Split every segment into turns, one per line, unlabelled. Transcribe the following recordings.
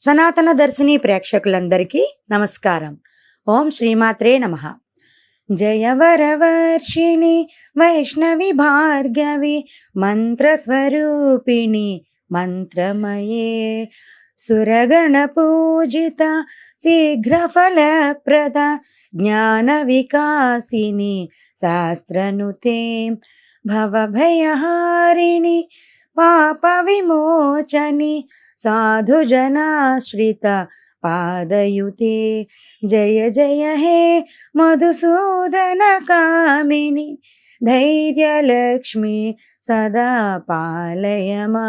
సనాతన దర్శిని ప్రేక్షకులందరికీ నమస్కారం. ఓం శ్రీమాత్రే నమ. జయవరవర్షిణి వైష్ణవి భార్గవి మంత్రస్వరూపిణి మంత్రమయే సురగణ పూజిత శీఘ్రఫలప్రద జ్ఞాన వికాసిని पाप विमोचनी साधु जनाश्रित पादयुते। जय जय हे मधुसूदन मधुसूदनकामिनि ధైర్యలక్ష్మి సదా పాలయమా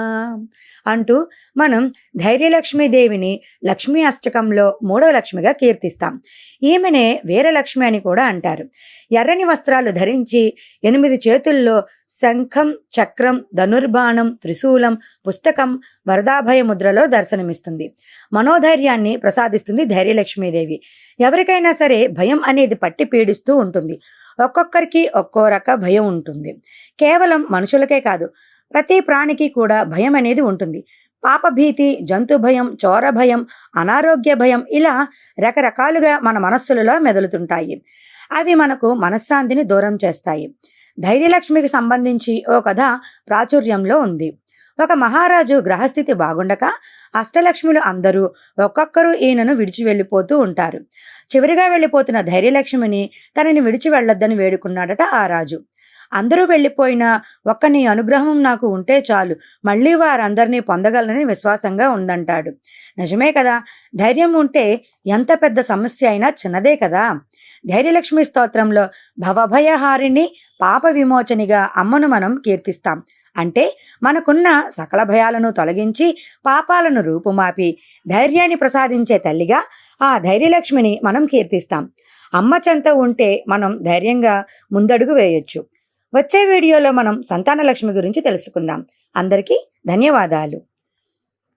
అంటూ మనం ధైర్యలక్ష్మీదేవిని లక్ష్మీ అష్టకంలో మూడవ లక్ష్మిగా కీర్తిస్తాం. ఈమెనే వీరలక్ష్మి అని కూడా అంటారు. ఎర్రని వస్త్రాలు ధరించి ఎనిమిది చేతుల్లో శంఖం చక్రం ధనుర్బాణం త్రిశూలం పుస్తకం వరదాభయ ముద్రలో దర్శనమిస్తుంది. మనోధైర్యాన్ని ప్రసాదిస్తుంది ధైర్యలక్ష్మీదేవి. ఎవరికైనా సరే భయం అనేది పట్టి పీడిస్తూ ఉంటుంది. ఒక్కొక్కరికి ఒక్కో రక భయం ఉంటుంది. కేవలం మనుషులకే కాదు ప్రతి ప్రాణికి కూడా భయం అనేది ఉంటుంది. పాపభీతి జంతు భయం చోర భయం అనారోగ్య భయం ఇలా రకరకాలుగా మన మనస్సులలో మెదులుతుంటాయి. అవి మనకు మనశ్శాంతిని దూరం చేస్తాయి. ధైర్యలక్ష్మికి సంబంధించి ఓ కథ ప్రాచుర్యంలో ఉంది. ఒక మహారాజు గ్రహస్థితి బాగుండక అష్టలక్ష్ములు అందరూ ఒక్కొక్కరు ఈయనను విడిచి వెళ్ళిపోతూ ఉంటారు. చివరిగా వెళ్ళిపోతున్న ధైర్యలక్ష్మిని తనని విడిచి వెళ్ళొద్దని వేడుకున్నాడట ఆ రాజు. అందరూ వెళ్ళిపోయినా ఒక్క నీ అనుగ్రహం నాకు ఉంటే చాలు మళ్ళీ వారందరినీ పొందగలనని విశ్వాసంగా ఉందంటాడు. నిజమే కదా ధైర్యం ఉంటే ఎంత పెద్ద సమస్య అయినా చిన్నదే కదా. ధైర్యలక్ష్మి స్తోత్రంలో భవభయహారిణి పాప విమోచనిగా అమ్మను మనం కీర్తిస్తాం. అంటే మనకున్న సకల భయాలను తొలగించి పాపాలను రూపుమాపి ధైర్యాన్ని ప్రసాదించే తల్లిగా ఆ ధైర్యలక్ష్మిని మనం కీర్తిస్తాం. అమ్మ చెంత ఉంటే మనం ధైర్యంగా ముందడుగు వేయొచ్చు. వచ్చే వీడియోలో మనం సంతానలక్ష్మి గురించి తెలుసుకుందాం. అందరికీ ధన్యవాదాలు.